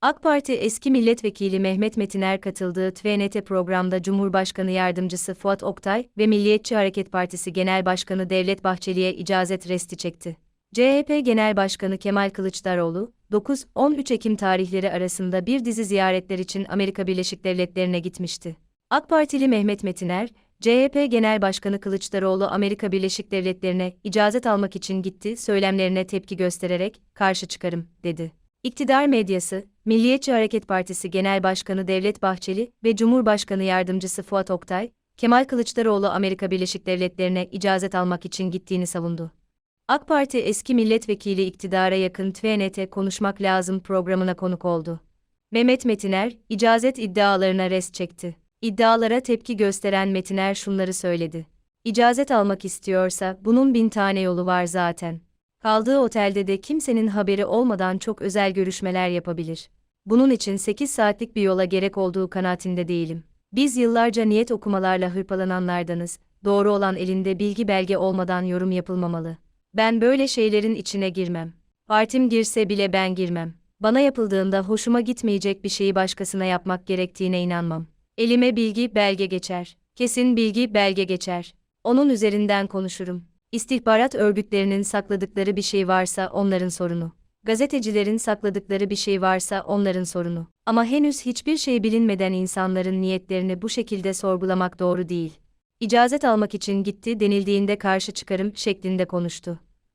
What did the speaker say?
AK Parti eski milletvekili Mehmet Metiner katıldığı TVNT programda Cumhurbaşkanı Yardımcısı Fuat Oktay ve Milliyetçi Hareket Partisi Genel Başkanı Devlet Bahçeli'ye icazet resti çekti. CHP Genel Başkanı Kemal Kılıçdaroğlu, 9-13 Ekim tarihleri arasında bir dizi ziyaretler için Amerika Birleşik Devletleri'ne gitmişti. AK Partili Mehmet Metiner, CHP Genel Başkanı Kılıçdaroğlu Amerika Birleşik Devletleri'ne icazet almak için gitti söylemlerine tepki göstererek karşı çıkarım dedi. İktidar medyası, Milliyetçi Hareket Partisi Genel Başkanı Devlet Bahçeli ve Cumhurbaşkanı Yardımcısı Fuat Oktay, Kemal Kılıçdaroğlu Amerika Birleşik Devletleri'ne icazet almak için gittiğini savundu. AK Parti eski milletvekili iktidara yakın TVNT Konuşmak Lazım programına konuk oldu. Mehmet Metiner, icazet iddialarına res çekti. İddialara tepki gösteren Metiner şunları söyledi. İcazet almak istiyorsa bunun bin tane yolu var zaten. Kaldığı otelde de kimsenin haberi olmadan çok özel görüşmeler yapabilir. Bunun için 8 saatlik bir yola gerek olduğu kanaatinde değilim. Biz yıllarca niyet okumalarla hırpalananlardanız, doğru olan elinde bilgi belge olmadan yorum yapılmamalı. Ben böyle şeylerin içine girmem. Partim girse bile ben girmem. Bana yapıldığında hoşuma gitmeyecek bir şeyi başkasına yapmak gerektiğine inanmam. Elime bilgi belge geçer. Kesin bilgi belge geçer. Onun üzerinden konuşurum. İstihbarat örgütlerinin sakladıkları bir şey varsa onların sorunu. Gazetecilerin sakladıkları bir şey varsa onların sorunu. Ama henüz hiçbir şey bilinmeden insanların niyetlerini bu şekilde sorgulamak doğru değil. İcazet almak için gitti denildiğinde karşı çıkarım şeklinde konuştu.